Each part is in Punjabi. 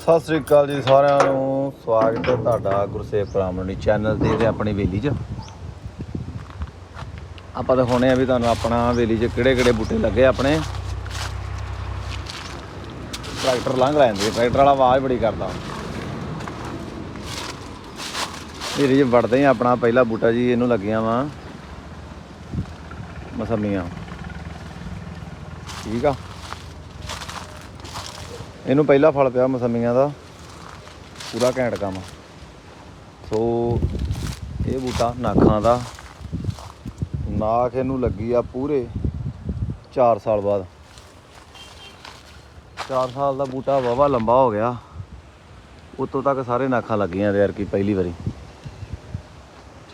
ਸਤਿ ਸ੍ਰੀ ਅਕਾਲ ਜੀ ਸਾਰਿਆਂ ਨੂੰ। ਸਵਾਗਤ ਹੈ ਤੁਹਾਡਾ ਗੁਰਸੇਵ ਪ੍ਰਾਮਣੀ ਚੈਨਲ ਤੇ ਤੇ ਆਪਣੀ ਵੇਲੀ 'ਚ। ਆਪਾਂ ਦਿਖਾਉਣੇ ਆ ਵੀ ਤੁਹਾਨੂੰ ਆਪਣਾ ਵੇਲੀ 'ਚ ਕਿਹੜੇ ਕਿਹੜੇ ਬੂਟੇ ਲੱਗੇ ਆਪਣੇ। ਟਰੈਕਟਰ ਲੰਘ ਲੈਂਦੇ ਟਰੈਕਟਰ ਵਾਲਾ ਆਵਾਜ਼ ਬੜੀ ਕਰਦਾ। ਵੇਲੀ 'ਚ ਵੜਦੇ ਆ ਆਪਣਾ, ਪਹਿਲਾ ਬੂਟਾ ਜੀ ਇਹਨੂੰ ਲੱਗਿਆ ਵਾ। ਮਸਮੀਆਂ। ਠੀਕ ਆ। ਇਹਨੂੰ ਪਹਿਲਾ ਫਲ ਪਿਆ ਮਸਮੀਆਂ ਦਾ। ਪੂਰਾ ਘੈਂਟ ਕੰਮ। ਸੋ, ਇਹ ਬੂਟਾ ਨਾਖਾਂ ਦਾ। ਨਾਖ ਇਹਨੂੰ ਲੱਗੀ ਆ ਪੂਰੇ 4 ਸਾਲ ਬਾਅਦ। 4 ਸਾਲ ਦਾ ਬੂਟਾ ਵਾਵਾ ਲੰਬਾ ਹੋ ਗਿਆ। ਉਤੋਂ ਤੱਕ ਸਾਰੇ ਨਾਖਾਂ ਲੱਗੀਆਂ ਯਾਰ ਕੀ ਪਹਿਲੀ ਵਾਰੀ।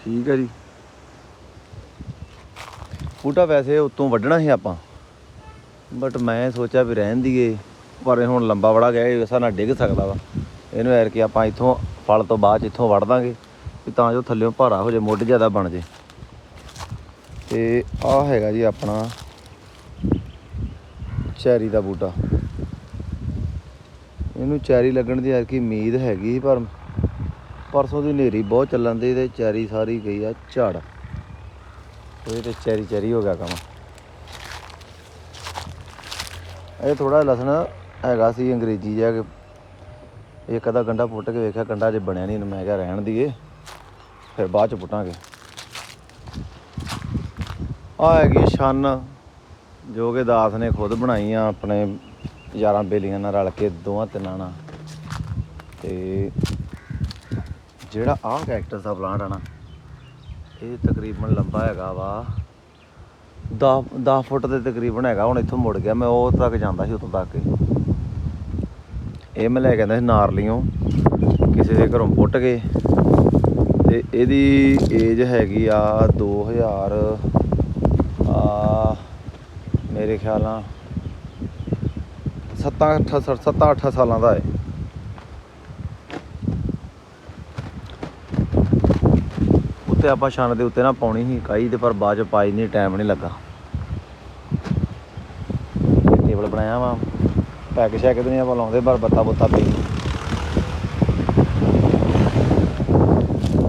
ਠੀਕ ਹੈ ਜੀ। ਬੂਟਾ ਵੈਸੇ ਉਤੋਂ ਵੱਢਣਾ ਸੀ ਆਪਾਂ। ਬਟ ਮੈਂ ਸੋਚਿਆ ਵੀ ਰਹਿਣ ਦੀਏ। ਪਰ ਇਹ ਹੁਣ ਲੰਬਾ ਬੜਾ ਗਿਆ, ਇਹ ਵੈਸਾ ਨਾ ਡਿੱਗ ਸਕਦਾ ਵਾ। ਇਹਨੂੰ ਐਰ ਕੇ ਆਪਾਂ ਇੱਥੋਂ ਫਲ ਤੋਂ ਬਾਅਦ ਇੱਥੋਂ ਵੜ ਦਾਂਗੇ, ਵੀ ਤਾਂ ਜੋ ਥੱਲੇੋਂ ਭਾਰਾ ਹੋ ਜਾਏ ਮੁੱਢ ਜ਼ਿਆਦਾ ਬਣ ਜੇ। ਤੇ ਆਹ ਹੈਗਾ ਜੀ ਆਪਣਾ ਚੈਰੀ ਦਾ ਬੂਟਾ। ਇਹਨੂੰ ਚੈਰੀ ਲੱਗਣ ਦੀ ਐਰਕੀ ਉਮੀਦ ਹੈਗੀ ਪਰ ਪਰਸੋਂ ਦੀ ਹਨੇਰੀ ਬਹੁਤ ਚੱਲਣ ਦੀ ਤੇ ਚੈਰੀ ਸਾਰੀ ਗਈ ਆ ਝੜ। ਇਹ ਤੇ ਚੈਰੀ ਚੈਰੀ ਹੋ ਗਿਆ ਕੰਮ। ਇਹ ਥੋੜਾ ਲਸਣ ਹੈਗਾ ਸੀ ਅੰਗਰੇਜ਼ੀ ਜਿਹਾ ਕਿ ਇੱਕ ਅੱਧਾ ਗੰਡਾ ਪੁੱਟ ਕੇ ਵੇਖਿਆ, ਗੰਡਾ ਜੇ ਬਣਿਆ ਨਹੀਂ, ਮੈਂ ਕਿਹਾ ਰਹਿਣ ਦੀਏ, ਫਿਰ ਬਾਅਦ ਚ ਪੁੱਟਾਂਗੇ। ਆ ਹੈਗੀ ਛੰਨ ਜੋ ਕਿ ਦਾਸ ਨੇ ਖੁਦ ਬਣਾਈ ਆ ਆਪਣੇ ਯਾਰਾਂ ਬੇਲੀਆਂ ਨਾਲ ਰਲ ਕੇ ਦੋਵਾਂ ਤਿੰਨਾਂ ਨਾਲ। ਤੇ ਜਿਹੜਾ ਆਹ ਕੈਕਟਸ ਦਾ ਪਲਾਂਟ ਆ ਨਾ, ਇਹ ਤਕਰੀਬਨ ਲੰਬਾ ਹੈਗਾ ਵਾ। 10 10 ਫੁੱਟ ਦੇ ਤਕਰੀਬਨ ਹੈਗਾ, ਹੁਣ ਇੱਥੋਂ ਮੁੜ ਗਿਆ, ਮੈਂ ਉਹ ਤੱਕ ਜਾਂਦਾ ਸੀ ਉਤੋਂ ਤੱਕ। ਹੀ। ਇਹ ਮੈਂ ਲੈ ਕੇ ਆਂਦਾ ਸੀ ਨਾਰਲੀਓਂ। ਕਿਸੇ ਦੇ ਘਰੋਂ ਪੁੱਟ ਕੇ। ਤੇ ਇਹਦੀ ਏਜ ਹੈਗੀ ਆ 2000 ਆ ਮੇਰੇ ਖਿਆਲ ਨਾਲ 7 8 7 8 ਸਾਲਾਂ ਦਾ ਹੈ ਉੱਤੇ ਆਪਾਂ ਛਣ ਦੇ ਉੱਤੇ ਨਾ ਪਾਉਣੀ ਸੀ ਕਾਈ ਤੇ ਪਰ ਬਾਅਦ ਚ ਪਾਈ ਨਹੀਂ ਟਾਈਮ ਨਹੀਂ ਲੱਗਾ। ਟੇਬਲ ਬਣਾਇਆ ਵਾ। ਪੈਕ ਸ਼ੈਕ ਤੇ ਨਹੀਂ ਆਪਾਂ ਲਾਉਂਦੇ, ਪਰ ਬੱਤਾ ਬੁੱਤਾ ਪਈ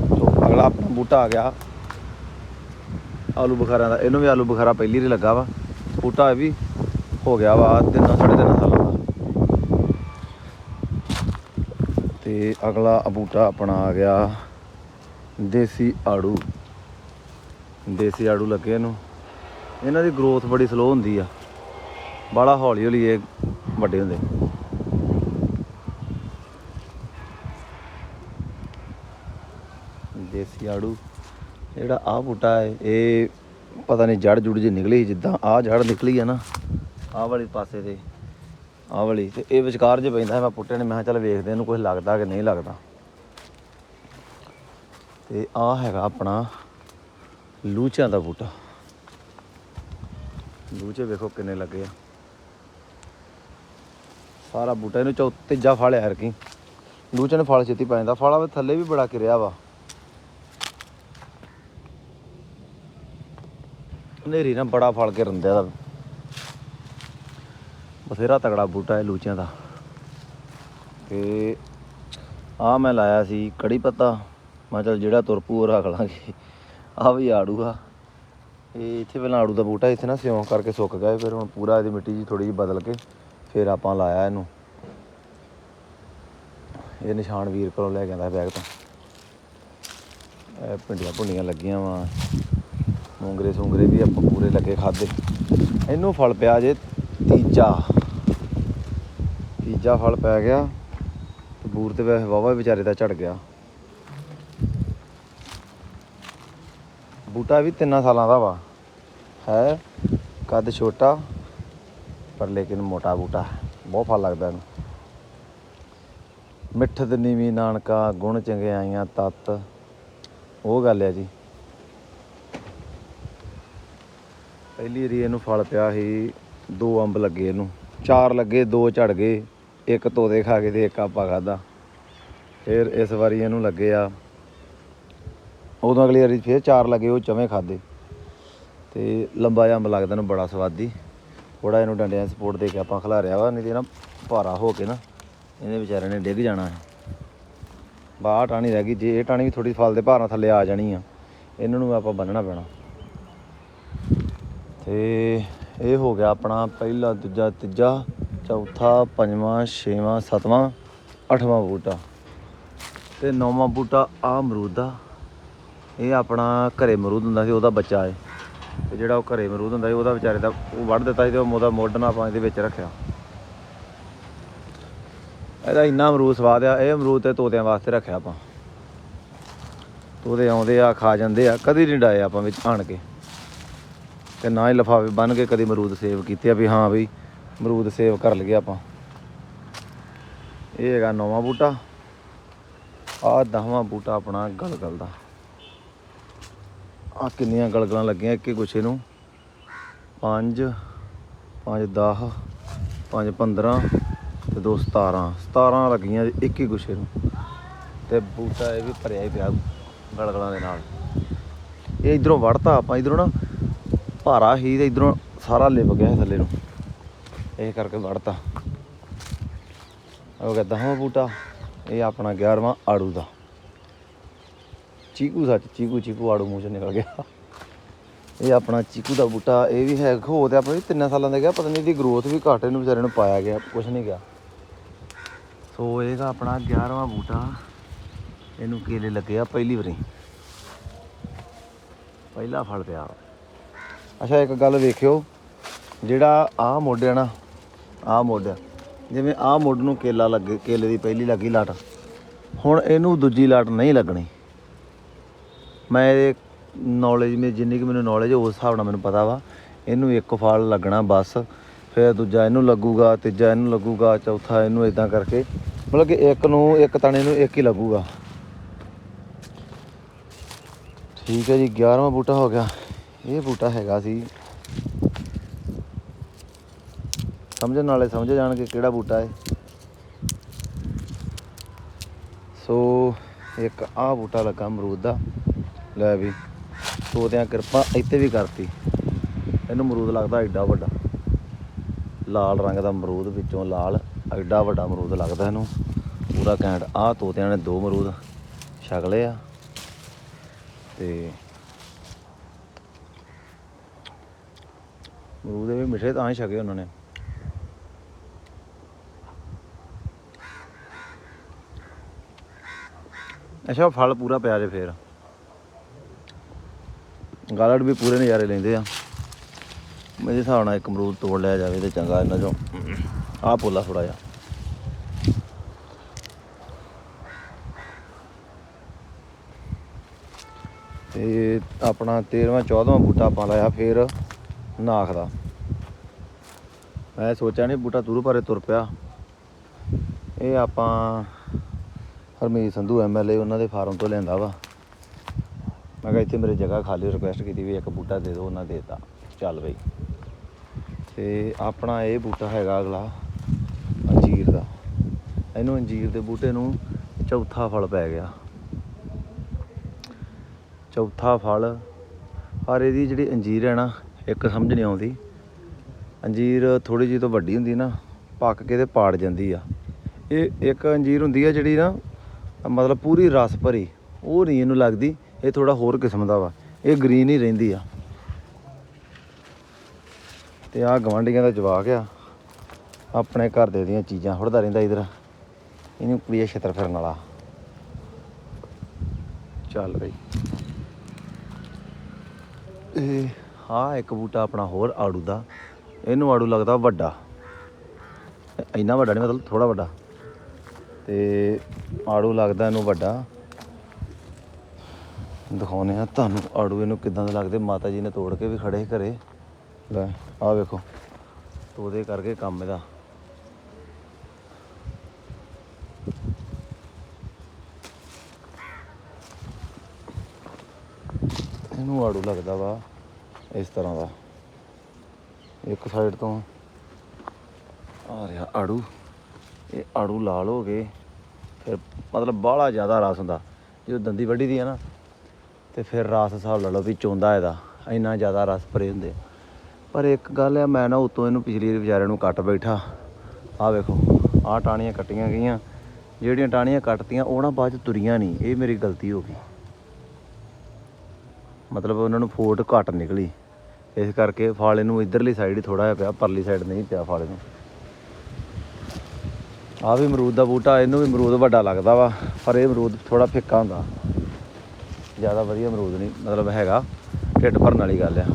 ਤੋ ਅਗਲਾ ਆਪਣਾ ਬੂਟਾ ਆ ਗਿਆ। ਆਲੂ ਬੁਖਾਰਾ ਦਾ, ਇਹਨੂੰ ਵੀ ਆਲੂ ਬੁਖਾਰਾ ਪਹਿਲੀ ਰੀ ਲੱਗਾ ਵਾ। ਬੂਟਾ ਇਹ ਵੀ ਹੋ ਗਿਆ ਵਾ ਤਿੰਨਾਂ, ਸਾਢੇ ਤਿੰਨ ਸਾਲਾਂ ਦਾ। ਤੇ ਅਗਲਾ ਬੂਟਾ ਆਪਣਾ ਆ ਗਿਆ ਦੇਸੀ ਆੜੂ। ਦੇਸੀ ਆੜੂ ਲੱਗੇ ਇਹਨੂੰ। ਇਹਨਾਂ ਦੀ ਗਰੋਥ ਬੜੀ ਸਲੋ ਹੁੰਦੀ ਆ। ਬੜਾ ਹੌਲੀ ਹੌਲੀ ਇਹ ਵੱਡੇ ਹੁੰਦੇ। ਦੇਸੀ ਆੜੂ, ਜਿਹੜਾ ਆਹ ਬੂਟਾ ਹੈ, ਇਹ ਪਤਾ ਨਹੀਂ ਜੜ ਜੁੜ ਜੀ ਨਿਕਲੀ ਜਿੱਦਾਂ ਆਹ ਜੜ ਨਿਕਲੀ ਆ ਨਾ, ਆਹ ਵਾਲੀ ਪਾਸੇ ਤੇ, ਆਹ ਵਾਲੀ ਤੇ ਇਹ ਵਿਚਕਾਰ ਜੇ ਪੈਂਦਾ ਮੈਂ ਪੁੱਟੇ ਨੇ, ਮੈਂ ਕਿਹਾ ਚੱਲ ਵੇਖਦੇ ਇਹਨੂੰ ਕੁਝ ਲੱਗਦਾ ਕਿ ਨਹੀਂ ਲੱਗਦਾ। ਤੇ ਆ ਹੈਗਾ ਆਪਣਾ ਲੂਚਿਆਂ ਦਾ ਬੂਟਾ। ਲੂਚੇ ਵੇਖੋ ਕਿੰਨੇ ਲੱਗੇ ਆ। ਸਾਰਾ ਬੂਟਾ ਇਹਨੂੰ ਚੌ ਤੀਜਾ ਫਲ ਹੈ ਕੀ। ਲੂਚੇ ਨੇ ਫਲ ਛੇਤੀ ਪੈ ਜਾਂਦਾ। ਫਲ ਆਵੇ ਥੱਲੇ ਵੀ ਬੜਾ ਕਿਰਿਆ ਵਾ। ਹਨੇਰੀ ਨਾਲ ਬੜਾ ਫਲ ਕੇ ਰੰਦਿਆ ਦਾ। ਬਥੇਰਾ ਤਗੜਾ ਬੂਟਾ ਹੈ ਲੂਚਿਆਂ ਦਾ। ਤੇ ਆ ਮੈਂ ਲਾਇਆ ਸੀ ਕੜੀ ਪੱਤਾ। ਮੈਂ ਕਿਹਾ ਚੱਲ ਜਿਹੜਾ ਤੁਰ ਪੂ ਉਹ ਰੱਖ ਲਾਂਗੇ। ਆ ਵੀ ਆੜੂ ਆ। ਇਹ ਇੱਥੇ ਪਹਿਲਾਂ ਆੜੂ ਦਾ ਬੂਟਾ ਇੱਥੇ ਨਾ ਸਿਉਂ ਕਰਕੇ ਸੁੱਕ ਗਿਆ ਫਿਰ ਹੁਣ ਪੂਰਾ ਇਹਦੀ ਮਿੱਟੀ ਜੀ ਥੋੜੀ ਜਿਹੀ ਬਦਲ ਕੇ ਫਿਰ ਆਪਾਂ ਲਾਇਆ ਇਹਨੂੰ। ਇਹ ਨਿਸ਼ਾਨ ਵੀਰ ਕੋਲੋਂ ਲੈ ਕੇ ਆਂਦਾ ਬੈਗ ਤੋਂ। ਇਹ ਭਿੰਡੀਆਂ ਭੁੰਡੀਆਂ ਲੱਗੀਆਂ ਵਾ। ਮੂੰਗਰੇ ਸੁੰਗਰੇ ਵੀ ਆਪਾਂ ਪੂਰੇ ਲੱਗੇ ਖਾਦੇ ਇਹਨੂੰ ਫਲ ਪਿਆ ਜੇ ਤੀਜਾ। ਤੀਜਾ ਫਲ ਪੈ ਗਿਆ ਤੇ ਬੂਰ ਤੇ ਵੈਸੇ ਵਾਵਾ ਵਿਚਾਰੇ ਦਾ ਝੜ ਗਿਆ। ਬੂਟਾ ਵੀ ਤਿੰਨਾਂ ਸਾਲਾਂ ਦਾ ਵਾ। ਹੈ, ਕੱਦ ਛੋਟਾ। ਪਰ ਲੇਕਿਨ ਮੋਟਾ ਬੂਟਾ ਬਹੁਤ ਫਲ ਲੱਗਦਾ ਇਹਨੂੰ। ਮਿੱਠਤ ਨੀਵੀਂ ਨਾਨਕਾ, ਗੁਣ ਚੰਗਿਆਈਆਂ ਤਤ। ਉਹ ਗੱਲ ਹੈ ਜੀ। ਪਹਿਲੀ ਵਾਰੀ ਇਹਨੂੰ ਫਲ ਪਿਆ ਸੀ, ਦੋ ਅੰਬ ਲੱਗੇ ਇਹਨੂੰ। ਚਾਰ ਲੱਗੇ, ਦੋ ਝੜ ਗਏ। ਇੱਕ ਤੋਤੇ ਖਾ ਕੇ ਤੇ ਇੱਕ ਆਪਾਂ ਖਾਦਾ ਫਿਰ ਇਸ ਵਾਰੀ ਇਹਨੂੰ ਲੱਗੇ ਆ। ਉਦੋਂ ਅਗਲੀ ਵਾਰੀ ਫਿਰ ਚਾਰ ਲੱਗੇ, ਉਹ ਚਵੇਂ ਖਾਦੇ ਤੇ ਲੰਬਾ ਜਿਹਾ ਅੰਬ ਲੱਗਦਾ ਨੂੰ ਬੜਾ ਸਵਾਦੀ। ਥੋੜਾ ਇਹਨੂੰ ਡੰਡਿਆਂ ਦੀ ਸਪੋਰਟ ਦੇ ਕੇ ਆਪਾਂ ਖਿਲਾਰਿਆ ਵਾ, ਨਹੀਂ ਤੇ ਨਾ ਭਾਰਾ ਹੋ ਕੇ ਨਾ, ਇਹਨੇ ਵਿਚਾਰੇ ਨੇ ਡਿੱਗ ਜਾਣਾ ਹੈ। ਬਾਹਰ ਟਾਣੀ ਰਹਿ ਗਈ, ਜੇ ਇਹ ਟਾਣੀ ਵੀ ਥੋੜੀ ਫਲ ਦੇ ਭਾਰ ਨਾਲ ਥੱਲੇ ਆ ਜਾਣੀ ਆ, ਇਹਨਾਂ ਨੂੰ ਆਪਾਂ ਬੰਨਣਾ ਪੈਣਾ। ਤੇ ਇਹ ਹੋ ਗਿਆ ਆਪਣਾ ਪਹਿਲਾ, ਦੂਜਾ, ਤੀਜਾ, ਚੌਥਾ, ਪੰਜਵਾਂ, ਛੇਵਾਂ, ਸੱਤਵਾਂ, ਅੱਠਵਾਂ ਬੂਟਾ। ਤੇ ਨੌਵਾਂ ਬੂਟਾ ਆ ਅਮਰੂਦ ਦਾ। ਇਹ ਆਪਣਾ ਘਰੇ ਅਮਰੂਦ ਹੁੰਦਾ ਸੀ, ਉਹਦਾ ਬੱਚਾ ਹੈ। ਤੇ ਜਿਹੜਾ ਉਹ ਘਰੇ ਮਰੂਦ ਹੁੰਦਾ ਸੀ, ਉਹਦਾ ਵਿਚਾਰੇ ਦਾ ਉਹ ਵੱਢ ਦਿੱਤਾ ਸੀ ਤੇ ਉਹ ਉਹਦਾ ਮੁੱਢ ਨਾਲ ਆਪਾਂ ਇਹਦੇ ਵਿੱਚ ਰੱਖਿਆ। ਇਹਦਾ ਇੰਨਾ ਅਮਰੂਦ ਸਵਾਦ ਆ, ਇਹ ਅਮਰੂਦ ਤੇ ਤੋਤਿਆਂ ਵਾਸਤੇ ਰੱਖਿਆ ਆਪਾਂ। ਤੋਤੇ ਆਉਂਦੇ ਆ, ਖਾ ਜਾਂਦੇ ਆ, ਕਦੀ ਨਹੀਂ ਡਾਏ ਆਪਾਂ ਵਿੱਚ ਆਣ ਕੇ। ਤੇ ਨਾ ਹੀ ਲਫਾਵੇ ਬੰਨ ਕੇ ਕਦੀ ਅਮਰੂਦ ਸੇਵ ਕੀਤੇ ਆ ਵੀ ਹਾਂ ਵੀ ਅਮਰੂਦ ਸੇਵ ਕਰ ਲਈਏ ਆਪਾਂ। ਇਹ ਹੈਗਾ ਨਵਾਂ ਬੂਟਾ। ਆ ਦਸਵਾਂ ਬੂਟਾ ਆਪਣਾ ਗਲਗਲ ਦਾ। ਆ ਕਿੰਨੀਆਂ ਗਲਗਲਾਂ ਲੱਗੀਆਂ ਇੱਕ ਹੀ ਗੁੱਛੇ ਨੂੰ? 5 5 10 5 15 ਤੇ ਦੋ 17 17 ਲੱਗੀਆਂ ਜੀ ਇੱਕ ਹੀ ਗੁੱਛੇ ਨੂੰ। ਤੇ ਬੂਟਾ ਇਹ ਵੀ ਭਰਿਆ ਹੀ ਪਿਆ ਗਲਗਲਾਂ ਦੇ ਨਾਲ। ਇਹ ਇਧਰੋਂ ਵੜਤਾ ਆਪਾਂ, ਇਧਰੋਂ ਨਾ ਭਾਰਾ ਹੀ ਤੇ ਇਧਰੋਂ ਸਾਰਾ ਲਿਪ ਗਿਆ ਸੀ ਥੱਲੇ ਨੂੰ। ਇਹ ਕਰਕੇ ਵੜਤਾ ਉਹ ਗਿਆ ਦਸਵਾਂ ਬੂਟਾ, ਇਹ ਆਪਣਾ 11ਵਾਂ ਆੜੂ ਦਾ। ਚੀਕੂ ਸੱਚ, ਚੀਕੂ ਚੀਕੂ ਆੜੂ ਮੂੰਹ 'ਚ ਨਿਕਲ ਗਿਆ। ਇਹ ਆਪਣਾ ਚੀਕੂ ਦਾ ਬੂਟਾ, ਇਹ ਵੀ ਹੈ ਹੋ ਤੇ ਆਪਾਂ ਵੀ ਤਿੰਨਾਂ ਸਾਲਾਂ ਦਾ ਗਿਆ, ਪਤਾ ਨਹੀਂ ਇਹਦੀ ਗਰੋਥ ਵੀ ਘੱਟ ਇਹਨੂੰ ਵਿਚਾਰੇ ਨੂੰ ਪਾਇਆ ਗਿਆ ਕੁਝ ਨਹੀਂ ਗਿਆ। ਸੋ ਇਹਦਾ ਆਪਣਾ 11ਵਾਂ ਬੂਟਾ, ਇਹਨੂੰ ਕੇਲੇ ਲੱਗੇ ਆ ਪਹਿਲੀ ਵਾਰੀ। ਪਹਿਲਾ ਫਲ ਪਿਆ। ਅੱਛਾ, ਇੱਕ ਗੱਲ ਵੇਖਿਓ, ਜਿਹੜਾ ਆਹ ਮੋਢਿਆ ਨਾ, ਆਹ ਮੋਢਿਆ ਜਿਵੇਂ ਆਹ ਮੁੱਢ ਨੂੰ ਕੇਲਾ ਲੱਗੇ, ਕੇਲੇ ਦੀ ਪਹਿਲੀ ਲੱਗੀ ਲੱਟ, ਹੁਣ ਇਹਨੂੰ ਦੂਜੀ ਲੱਟ ਨਹੀਂ ਲੱਗਣੀ। ਮੈਂ ਇਹ ਨੌਲੇਜ ਮੇ ਜਿੰਨੀ ਕਿ ਮੈਨੂੰ ਨੌਲੇਜ ਉਸ ਹਿਸਾਬ ਨਾਲ ਮੈਨੂੰ ਪਤਾ ਵਾ। ਇਹਨੂੰ ਇੱਕ ਫਲ ਲੱਗਣਾ ਬਸ, ਫਿਰ ਦੂਜਾ ਇਹਨੂੰ ਲੱਗੂਗਾ, ਤੀਜਾ ਇਹਨੂੰ ਲੱਗੂਗਾ, ਚੌਥਾ ਇਹਨੂੰ ਇਦਾਂ ਕਰਕੇ। ਮਤਲਬ ਕਿ ਇੱਕ ਨੂੰ, ਇੱਕ ਤਣੇ ਨੂੰ ਇੱਕ ਹੀ ਲੱਗੂਗਾ। ਠੀਕ ਹੈ ਜੀ 11ਵਾਂ ਬੂਟਾ ਹੋ ਗਿਆ। ਇਹ ਬੂਟਾ ਹੈਗਾ ਸੀ। ਸਮਝਣ ਵਾਲੇ ਸਮਝ ਜਾਣਗੇ ਕਿਹੜਾ ਬੂਟਾ ਹੈ। ਸੋ, ਇੱਕ ਆਹ ਬੂਟਾ ਲੱਗਾ ਅਮਰੂਦ ਦਾ। ਲੈ ਵੀ ਤੋਤਿਆਂ ਕਿਰਪਾ ਇੱਥੇ ਵੀ ਕਰਤੀ। ਇਹਨੂੰ ਅਮਰੂਦ ਲੱਗਦਾ ਐਡਾ ਵੱਡਾ। ਲਾਲ ਰੰਗ ਦਾ ਅਮਰੂਦ ਵਿੱਚੋਂ ਲਾਲ, ਐਡਾ ਵੱਡਾ ਅਮਰੂਦ ਲੱਗਦਾ ਇਹਨੂੰ। ਪੂਰਾ ਕੈਂਟ ਆਹ ਤੋਤਿਆਂ ਨੇ ਦੋ ਅਮਰੂਦ ਛਕ ਲਏ ਆ। ਤੇ ਅਮਰੂਦ ਵੀ ਮਿੱਠੇ ਤਾਂ ਹੀ ਛਕੇ ਉਹਨਾਂ ਨੇ। ਅੱਛਾ, ਫਲ ਪੂਰਾ ਪਿਆ ਜੇ ਫੇਰ। ਗਾਲੜ ਵੀ ਪੂਰੇ ਨਜ਼ਾਰੇ ਲੈਂਦੇ ਆ। ਮੇਰੇ ਹਿਸਾਬ ਨਾਲ ਇੱਕ ਅਮਰੂਦ ਤੋੜ ਲਿਆ ਜਾਵੇ ਤੇ ਚੰਗਾ ਇਹਨਾਂ ਚੋਂ। ਆਹ ਪੋਲਾ ਥੋੜਾ ਜਿਹਾ। ਤੇ ਆਪਣਾ 13ਵਾਂ 14ਵਾਂ ਬੂਟਾ ਆਪਾਂ ਲਾਇਆ ਫੇਰ ਨਾਖ ਦਾ। ਮੈਂ ਸੋਚਿਆ ਨਹੀਂ ਬੂਟਾ ਤੁਰੂ ਪਾਰੇ ਤੁਰ ਪਿਆ। ਇਹ ਆਪਾਂ ਹਰਮੀਤ ਸੰਧੂ ਐਮਐਲਏ ਉਹਨਾਂ ਦੇ ਫਾਰਮ ਤੋਂ ਲਿਆਂਦਾ ਵਾ। ਮੈਂ ਕਿਹਾ ਇੱਥੇ ਮੇਰੇ ਜਗ੍ਹਾ ਖਾਲੀ ਰਿਕੁਐਸਟ ਕੀਤੀ ਵੀ ਇੱਕ ਬੂਟਾ ਦੇ ਦਿਓ, ਉਹਨਾਂ ਦੇ ਦਿੱਤਾ। ਚੱਲ ਬਈ। ਤੇ ਆਪਣਾ ਇਹ ਬੂਟਾ ਹੈਗਾ ਅਗਲਾ, ਅੰਜੀਰ ਦਾ। ਇਹਨੂੰ ਅੰਜੀਰ ਦੇ ਬੂਟੇ ਨੂੰ ਚੌਥਾ ਫਲ ਪੈ ਗਿਆ। ਚੌਥਾ ਫਲ, ਪਰ ਇਹਦੀ ਜਿਹੜੀ ਅੰਜੀਰ ਹੈ ਨਾ, ਇੱਕ ਸਮਝ ਨਹੀਂ ਆਉਂਦੀ। ਅੰਜੀਰ ਥੋੜੀ ਜਿਹੀ ਤੋਂ ਵੱਡੀ ਹੁੰਦੀ ਨਾ, ਪੱਕ ਕੇ ਤੇ ਪਾੜ ਜਾਂਦੀ ਆ। ਇਹ ਇੱਕ ਅੰਜੀਰ ਹੁੰਦੀ ਆ ਜਿਹੜੀ ਨਾ, ਮਤਲਬ ਪੂਰੀ ਰਸ ਭਰੀ, ਉਹ ਨਹੀਂ ਇਹਨੂੰ ਲੱਗਦੀ। ਇਹ ਥੋੜਾ ਹੋਰ ਕਿਸਮ ਦਾ ਵਾ। ਇਹ ਗ੍ਰੀਨ ਹੀ ਰਹਿੰਦੀ ਆ। ਤੇ ਆ ਗਵਾਂਢੀਆਂ ਦਾ ਜਵਾਕ ਆ। ਆਪਣੇ ਘਰ ਦੇ ਦੀਆਂ ਚੀਜ਼ਾਂ ਹੁੜਦਾ ਰਹਿੰਦਾ ਇਧਰ। ਇਹਨੂੰ ਕੁੜੀਏ ਛੇਤਰ ਫਿਰਨ ਵਾਲਾ। ਚੱਲ ਬਈ। ਇਹ ਹਾਂ ਇੱਕ ਬੂਟਾ ਆਪਣਾ ਹੋਰ ਆੜੂ ਦਾ। ਇਹਨੂੰ ਆੜੂ ਲੱਗਦਾ ਵੱਡਾ। ਇੰਨਾ ਵੱਡਾ ਨਹੀਂ ਮਤਲਬ ਥੋੜਾ ਵੱਡਾ। ਤੇ ਆੜੂ ਲੱਗਦਾ ਇਹਨੂੰ ਵੱਡਾ। ਦਿਖਾਉਨੇ ਆ ਤੁਹਾਨੂੰ ਆੜੂ ਇਹਨੂੰ ਕਿਦਾਂ ਦੇ ਲੱਗਦੇ? ਮਾਤਾ ਜੀ ਨੇ ਤੋੜ ਕੇ ਵੀ ਖੜੇ ਘਰੇ। ਲੈ, ਆਹ ਵੇਖੋ। ਤੋਦੇ ਕਰਕੇ ਕੰਮ ਇਹਦਾ। ਇਹਨੂੰ ਆੜੂ ਲੱਗਦਾ ਵਾ ਇਸ ਤਰ੍ਹਾਂ ਦਾ। ਇੱਕ ਸਾਈਡ ਤੋਂ। ਆ ਰਿਹਾ ਆੜੂ। ਇਹ ਆੜੂ ਲਾਲ ਹੋ ਗਏ। ਫਿਰ ਮਤਲਬ ਬਾਹਲਾ ਜ਼ਿਆਦਾ ਰਸ ਹੁੰਦਾ। ਜਦੋਂ ਦੰਦੀ ਵੱਢੀ ਦੀ ਆ ਨਾ ਤੇ ਫਿਰ ਰਸ ਹਿਸਾਬ ਲਾ ਲਓ ਵੀ ਚੋਂਦਾ ਇਹਦਾ, ਇੰਨਾ ਜ਼ਿਆਦਾ ਰਸ ਭਰੇ ਹੁੰਦੇ ਆ। ਪਰ ਇੱਕ ਗੱਲ ਆ, ਮੈਂ ਨਾ ਉਤੋਂ ਇਹਨੂੰ ਪਿਛਲੀ ਵਾਰੀ ਵਿਚਾਰੇ ਨੂੰ ਕੱਟ ਬੈਠਾ। ਆਹ ਵੇਖੋ, ਆਹ ਟਾਹਣੀਆਂ ਕੱਟੀਆਂ ਗਈਆਂ। ਜਿਹੜੀਆਂ ਟਾਹਣੀਆਂ ਕੱਟਤੀਆਂ, ਉਹ ਨਾ ਬਾਅਦ ਚ ਤੁਰੀਆਂ ਨਹੀਂ। ਇਹ ਮੇਰੀ ਗਲਤੀ ਹੋ ਗਈ। ਮਤਲਬ ਉਹਨਾਂ ਨੂੰ ਫੋਟ ਘੱਟ ਨਿਕਲੀ। ਇਸ ਕਰਕੇ ਫਾਲੇ ਨੂੰ ਇਧਰਲੀ ਸਾਈਡ ਹੀ ਥੋੜਾ ਜਿਹਾ ਪਿਆ, ਪਰਲੀ ਸਾਈਡ ਨਹੀਂ ਪਿਆ ਫਾਲੇ ਨੂੰ। ਆ ਵੀ ਅਮਰੂਦ ਦਾ ਬੂਟਾ, ਇਹਨੂੰ ਵੀ ਅਮਰੂਦ ਵੱਡਾ ਲੱਗਦਾ ਵਾ, ਪਰ ਇਹ ਅਮਰੂਦ ਥੋੜਾ ਫਿੱਕਾ ਹੁੰਦਾ। ਜ਼ਿਆਦਾ ਵਧੀਆ ਅਮਰੂਦ ਨਹੀਂ, ਮਤਲਬ ਹੈਗਾ, ਢਿੱਡ ਭਰਨ ਵਾਲੀ ਗੱਲ ਆ।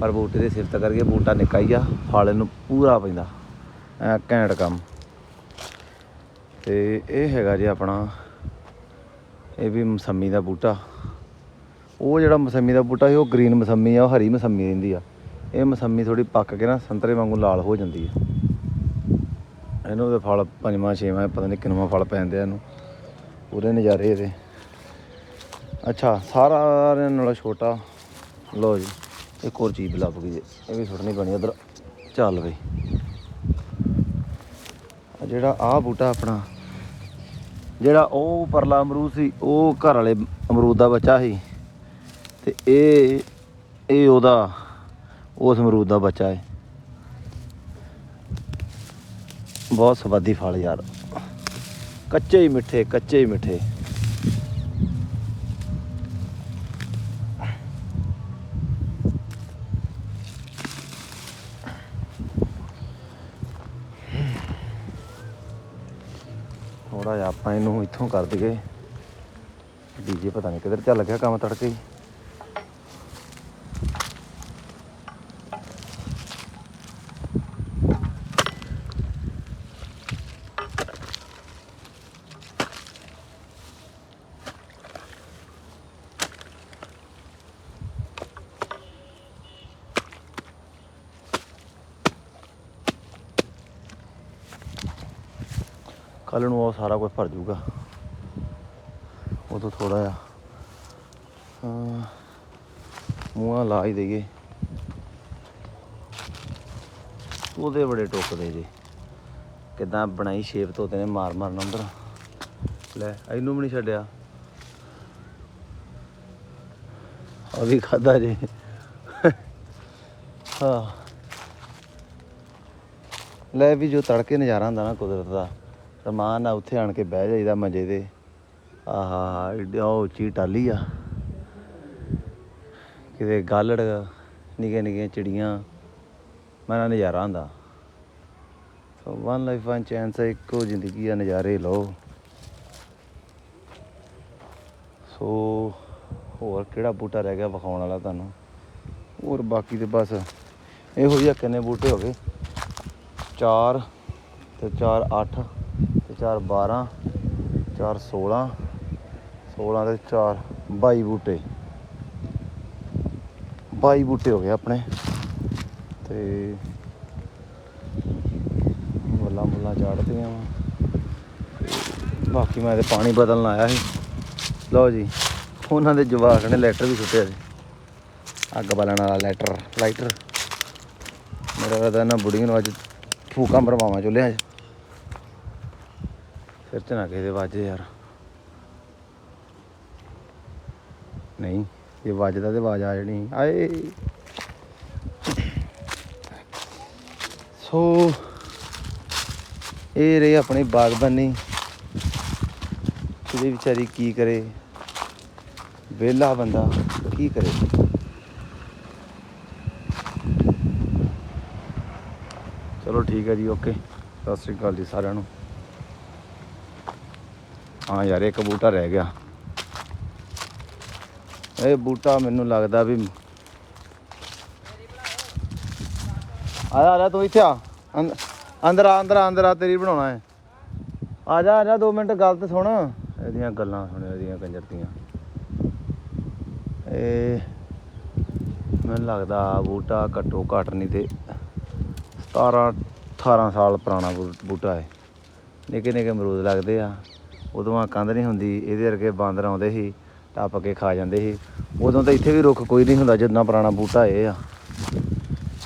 ਪਰ ਬੂਟੇ ਦੀ ਸਿਫਤ ਕਰਕੇ ਬੂਟਾ ਨਿੱਕਾ ਹੀ ਆ, ਫਲ ਇਹਨੂੰ ਪੂਰਾ ਪੈਂਦਾ, ਐ ਘੈਂਟ ਕੰਮ। ਤੇ ਇਹ ਹੈਗਾ ਜੀ ਆਪਣਾ, ਇਹ ਵੀ ਮਸੰਮੀ ਦਾ ਬੂਟਾ। ਉਹ ਜਿਹੜਾ ਮਸੰਮੀ ਦਾ ਬੂਟਾ ਸੀ, ਉਹ ਗ੍ਰੀਨ ਮਸੰਮੀ ਆ, ਉਹ ਹਰੀ ਮਸੰਮੀ ਰਹਿੰਦੀ ਆ। ਇਹ ਮਸੰਮੀ ਥੋੜੀ ਪੱਕ ਕੇ ਨਾ, ਸੰਤਰੇ ਵਾਂਗੂ ਲਾਲ ਹੋ ਜਾਂਦੀ ਆ। ਇਹਨੂੰ ਦੇ ਫਲ ਪੰਜਵਾਂ, ਛੇਵਾਂ, ਪਤਾ ਨਹੀਂ ਕਿੰਨਵਾਂ ਫਲ ਪੈਂਦੇ ਆ ਇਹਨੂੰ। ਪੂਰੇ ਨਜ਼ਾਰੇ ਇਹਦੇ। ਅੱਛਾ, ਸਾਰਿਆਂ ਨਾਲੋਂ ਛੋਟਾ ਲੋ ਜੀ, ਇੱਕ ਹੋਰ ਚੀਜ਼ ਲੱਭ ਗਈ ਇਹ ਵੀ ਸੁੱਟਣੀ ਪੈਣੀ ਉਧਰ, ਚੱਲ ਬਈ। ਜਿਹੜਾ ਆਹ ਬੂਟਾ ਆਪਣਾ, ਜਿਹੜਾ ਉਹ ਪਰਲਾ ਅਮਰੂਦ ਸੀ, ਉਹ ਘਰ ਵਾਲੇ ਅਮਰੂਦ ਦਾ ਬੱਚਾ ਸੀ, ਤੇ ਇਹ ਇਹ ਉਹਦਾ, ਉਸ ਅਮਰੂਦ ਦਾ ਬੱਚਾ ਹੈ। ਬਹੁਤ ਸਵਾਦੀ ਫਲ ਯਾਰ। ਕੱਚੇ ਹੀ ਮਿੱਠੇ, ਕੱਚੇ ਹੀ ਮਿੱਠੇ। ਥੋੜਾ ਜਿਹਾ ਆਪਾਂ ਇਹਨੂੰ ਇੱਥੋਂ ਕਰ ਦਈਏ। ਡੀਜੇ ਪਤਾ ਨਹੀਂ ਕਿੱਧਰ ਚੱਲ ਗਿਆ ਕੰਮ ਤੜਕੇ ਹੀ। ਕੱਲ ਨੂੰ ਉਹ ਸਾਰਾ ਕੁਝ ਭਰ ਜਾਊਗਾ। ਉਹ ਤੋਂ ਥੋੜਾ ਜਿਹਾ ਮੂੰਹਾਂ ਲਾ ਹੀ ਦੇਈਏ। ਉਹਦੇ ਬੜੇ ਟੁੱਕਦੇ ਜੇ। ਕਿਦਾਂ ਬਣਾਈ ਸ਼ੇਪ ਤੋਤੇ ਨੇ ਮਾਰ ਮਾਰ ਨੰਬਰ ਲੈ, ਇਹਨੂੰ ਵੀ ਨਹੀਂ ਛੱਡਿਆ। ਉਹ ਵੀ ਖਾਦਾ ਜੇ। ਹਾਂ। ਲੈ ਵੀ ਜੋ ਤੜਕੇ ਨਜ਼ਾਰਾ ਹੁੰਦਾ ਨਾ ਕੁਦਰਤ ਦਾ। ਸਮਾਨ ਨਾਲ ਉੱਥੇ ਆਣ ਕੇ ਬਹਿ ਜਾਈਦਾ ਮੰਜੇ ਦੇ ਆਹਾ, ਏਡਾ ਉੱਚੀ ਟਾਲੀ ਆ। ਕਿਤੇ ਗਾਲੜ ਨਿੱਕੀਆਂ ਨਿੱਕੀਆਂ ਚਿੜੀਆਂ। ਮੈਨਾਂ ਨਜ਼ਾਰਾ ਹੁੰਦਾ so one life one chance ਇੱਕੋ ਜ਼ਿੰਦਗੀ ਆ, ਨਜ਼ਾਰੇ ਲਓ। ਸੋ ਹੋਰ ਕਿਹੜਾ ਬੂਟਾ ਰਹਿ ਗਿਆ ਵਿਖਾਉਣ ਵਾਲਾ ਤੁਹਾਨੂੰ? ਹੋਰ ਬਾਕੀ ਤੇ ਬਸ ਇਹੋ ਜਿਹਾ ਕਿੰਨੇ ਬੂਟੇ ਹੋ ਗਏ? 4 ਤੇ 4 8 4 12 4 16 16 ਤੇ 4 22 ਬੂਟੇ। 22 ਬੂਟੇ ਹੋ ਗਏ ਆਪਣੇ। ਤੇ ਬੱਲਾ ਬੱਲਾ ਚੜਦੀਆਂ ਵਾ। ਬਾਕੀ ਮੈਂ ਤੇ ਪਾਣੀ ਬਦਲਣ ਆਇਆ ਸੀ। ਲਓ ਜੀ, ਉਹਨਾਂ ਦੇ ਜਵਾਕ ਨੇ ਲੈਟਰ ਵੀ ਸੁੱਟਿਆ ਸੀ। ਅੱਗ ਬਾਲਣ ਵਾਲਾ ਲੈਟਰ, ਲਾਈਟਰ। ਮੇਰਾ ਰਦਾ ਨਾ ਬੁੜੀਆਂ ਨੂੰ ਅੱਜ ਫੂਕਾਂ ਭਰਵਾਵਾਂ ਚੁੱਲ੍ਹਿਆਂ 'ਚ। ਸਿਰ 'ਚ ਨਾ ਕਿਸੇ ਦੇ ਵੱਜੇ ਯਾਰ। ਨਹੀਂ ਇਹ ਵੱਜਦਾ ਤੇ ਆਵਾਜ਼ ਆ ਜਾਣੀ। ਆਏ। ਸੋ, ਇਹ ਰਹੀ ਆਪਣੀ ਬਾਗਬਾਨੀ। ਇਹਦੀ ਵਿਚਾਰੀ ਕੀ ਕਰੇ? ਵਿਹਲਾ ਬੰਦਾ ਕੀ ਕਰੇ? ਚਲੋ ਠੀਕ ਹੈ ਜੀ, ਓਕੇ। ਸਤਿ ਸ੍ਰੀ ਅਕਾਲ ਜੀ ਸਾਰਿਆਂ ਨੂੰ। ਹਾਂ ਯਾਰ, ਇੱਕ ਬੂਟਾ ਰਹਿ ਗਿਆ। ਇਹ ਬੂਟਾ ਮੈਨੂੰ ਲੱਗਦਾ ਵੀ ਆ ਜਾ ਆ ਜਾ ਤੂੰ ਇੱਥੇ ਆ। ਅੰਦ- ਅੰਦਰ ਆ ਅੰਦਰ ਆ ਅੰਦਰ ਆ, ਤੇਰੀ ਬਣਾਉਣਾ ਹੈ। ਆ ਜਾ ਆ ਜਾ 2 ਮਿੰਟ ਗੱਲ ਤੇ ਸੁਣ। ਇਹਦੀਆਂ ਗੱਲਾਂ ਸੁਣ, ਇਹਦੀਆਂ ਕੰਜਰ ਦੀਆਂ ਇਹ ਮੈਨੂੰ ਲੱਗਦਾ ਆਹ ਬੂਟਾ ਘੱਟੋ ਘੱਟ ਨਹੀਂ ਤੇ 17 18 ਸਾਲ ਪੁਰਾਣਾ ਬੂ- ਬੂਟਾ ਹੈ। ਨਿੱਕੇ ਨਿੱਕੇ ਅਮਰੂਦ ਲੱਗਦੇ ਆ। ਉਦੋਂ ਆ ਕੰਧ ਨਹੀਂ ਹੁੰਦੀ ਇਹਦੇ ਵਰਗੇ ਬਾਂਦਰ ਆਉਂਦੇ ਸੀ ਟੱਪ ਕੇ ਖਾ ਜਾਂਦੇ ਸੀ। ਉਦੋਂ ਤਾਂ ਇੱਥੇ ਵੀ ਰੁੱਖ ਕੋਈ ਨਹੀਂ ਹੁੰਦਾ ਜਿੰਨਾ ਪੁਰਾਣਾ ਬੂਟਾ ਇਹ ਆ।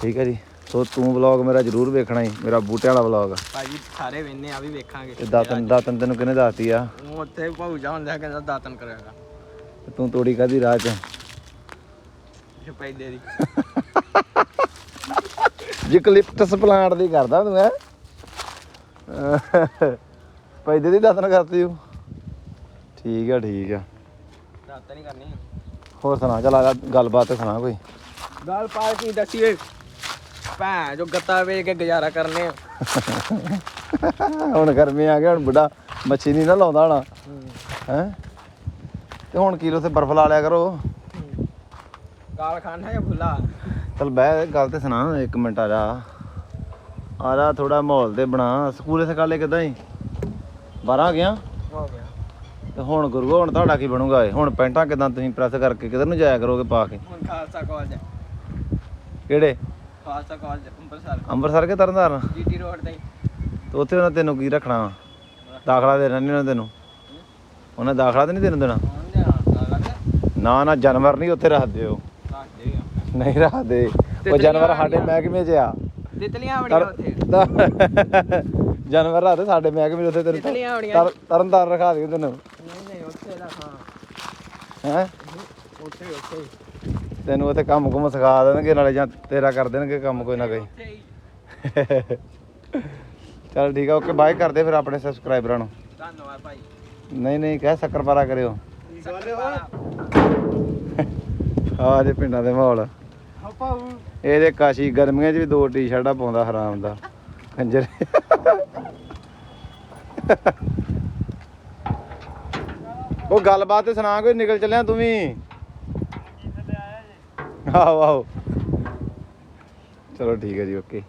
ਠੀਕ ਹੈ ਜੀ। ਸੋ ਤੂੰ ਵਲੌਗ ਮੇਰਾ ਜ਼ਰੂਰ ਵੇਖਣਾ ਹੀ ਮੇਰਾ ਬੂਟਿਆਂ ਵਾਲਾ ਵਲੌਗ ਭਾਜੀ ਸਾਰੇ ਵੇਨੇ ਆ ਵੀ ਵੇਖਾਂਗੇ। ਤੇ ਦਾਤਨ ਦਾਤਨ ਤੈਨੂੰ ਕਿਹਨੇ ਦੱਸਤੀ ਆ? ਉਹ ਉੱਥੇ ਭਾਊ ਜਾ ਹੁੰਦਾ ਕਹਿੰਦਾ ਦਾਤਨ ਕਰਿਆਗਾ। ਤੇ ਤੋੜੀ ਕਾਦੀ ਰਾਹ ਚ? ਸ਼ਪੈਦੇ ਦੀ ਜਿਕਲਿਪਟਸ ਪਲਾਂਟ ਦੀ ਕਰਦਾ ਤੂੰ ਹੈ? ਪੈਦੇ ਦੀ ਦਾਤਨ ਕਰਤੀ ਉਹ ਠੀਕ ਆ ਠੀਕ ਆ। ਦਾਤਨ ਹੀ ਕਰਨੀ। ਹੋਰ ਸੁਣਾ ਚੱਲ ਆ ਗੱਲਬਾਤ ਤੇ ਸੁਣਾ ਕੋਈ। ਗੱਲ ਪਾ ਕੀ ਦੱਸੀਏ। ਭੈਣ ਜੋ ਗੱਤਾ ਵੇਚ ਕੇ ਗੁਜ਼ਾਰਾ ਕਰਨੇ ਆ। ਹੁਣ ਗਰਮੀ ਆ ਗਿਆ ਹੁਣ ਬੁੱਢਾ ਮੱਛੀ ਨਹੀਂ ਨਾ ਲਾਉਂਦਾ ਹਣਾ। ਹੈ। ਤੇ ਹੁਣ ਕੀਲੋ ਤੇ ਬਰਫ ਲਾ ਲਿਆ ਕਰੋ। ਕਾਲ ਖਾਨਾ ਜਾਂ ਭੁੱਲਾ ਚੱਲ ਬਹਿ ਗੱਲ ਤੇ ਸੁਣਾ ਇੱਕ ਮਿੰਟ ਆ ਜਾ। ਆ ਜਾ ਥੋੜਾ ਮਾਹੌਲ ਤੇ ਬਣਾ। ਸਕੂਲ ਇਸ ਕਾਲੇ ਕਿਦਾਂ ਹੀ 12 ਗਿਆ? ਹੋ ਗਿਆ। ਤੇ ਹੁਣ ਗੁਰੂ ਹੁਣ ਤੁਹਾਡਾ ਕੀ ਬਣੂਗਾ ਇਹ? ਹੁਣ ਪੈਂਟਾਂ ਕਿਦਾਂ ਤੁਸੀਂ ਪ੍ਰੈਸ ਕਰਕੇ ਕਿਧਰ ਨੂੰ ਜਾਇਆ ਕਰੋਗੇ ਪਾ ਕੇ? ਹੁਣ ਖਾਲਸਾ ਕਾਲਜ ਕਿਹੜੇ? ਖਾਲਸਾ ਕਾਲਜ ਅੰਮ੍ਰਿਤਸਰ। ਅੰਮ੍ਰਿਤਸਰ ਕੇ ਤਰਨਤਾਰਨ? ਜੀਟੀ ਰੋਡ ਤੇ। ਤੇ ਉੱਥੇ ਉਹਨਾਂ ਤੈਨੂੰ ਕੀ ਰੱਖਣਾ ਵਾ? ਦਾਖਲਾ ਦੇਣਾ ਨਹੀਂ ਉਹਨਾਂ ਤੈਨੂੰ? ਉਹਨੇ ਦਾਖਲਾ ਤੇ ਨਹੀਂ ਤੈਨੂੰ ਦੇਣਾ? ਆ ਨਾ ਨਾ ਜਾਨਵਰ ਨਹੀਂ ਉੱਥੇ ਰੱਖਦੇ ਆ। ਨਹੀਂ ਰੱਖਦੇ। ਉਹ ਤਿਤਲੀਆਂ ਜਾਨਵਰ ਸਾਡੇ। ਮਹਿਕਮੇ 'ਚ ਆ। ਤਿਤਲੀਆਂ ਬੜੀਆਂ ਉੱਥੇ। ਤਾਂ- ਜਾਨਵਰ ਰੱਖਦੇ ਸਾਡੇ ਮਹਿਕਮੇ 'ਚ ਉੱਥੇ ਤੈਨੂੰ ਬੜੀਆਂ ਤਰ- ਤਰਨ ਤਾਰਨ ਰਖਾ ਦੇ ਤੈਨੂੰ। ਨਹੀਂ ਨਹੀਂ ਉੱਥੇ ਦਾ ਹਾਂ। ਹੈ? ਉੱਥੇ ਉੱਥੇ। ਹੀ। ਤੈਨੂੰ ਉੱਥੇ ਕੰਮ ਕੁਮ ਸਿਖਾ ਦੇਣਗੇ ਨਾਲੇ ਜਾਂ ਤੇਰਾ ਕਰ ਦੇਣਗੇ ਕੰਮ ਕੋਈ ਨਾ ਕੋਈ। ਉੱਥੇ ਹੀ। ਚਲ ਠੀਕ ਆ ਓਕੇ ਬਾਏ ਕਰਦੇ ਫਿਰ ਆਪਣੇ ਸਬਸਕ੍ਰਾਈਬਰਾਂ ਨੂੰ। ਧੰਨਵਾਦ ਭਾਈ। ਨਹੀਂ ਨਹੀਂ ਕਹਿ ਸ਼ੱਕਰਪਾਰਾ ਕਰਿਓ। ਆ ਜੇ ਪਿੰਡਾਂ ਦੇ ਮਾਹੌਲ। ਆਪਾਂ ਇਹਦੇ ਕਾਸ਼ੀ ਗਰਮੀਆਂ 'ਚ ਵੀ ਦੋ ਟੀ-ਸ਼ਰਟਾਂ ਪਾਉਂਦਾ ਹਰਾਮ ਦਾ। ਕੰਜਰ ਉਹ ਗੱਲਬਾਤ ਤੇ ਸੁਣਾ, ਕੋਈ ਨਿਕਲ ਚੱਲਿਆ ਤੂੰ ਵੀ? ਆਹੋ ਆਹੋ। ਚਲੋ ਠੀਕ ਹੈ ਜੀ, ਓਕੇ।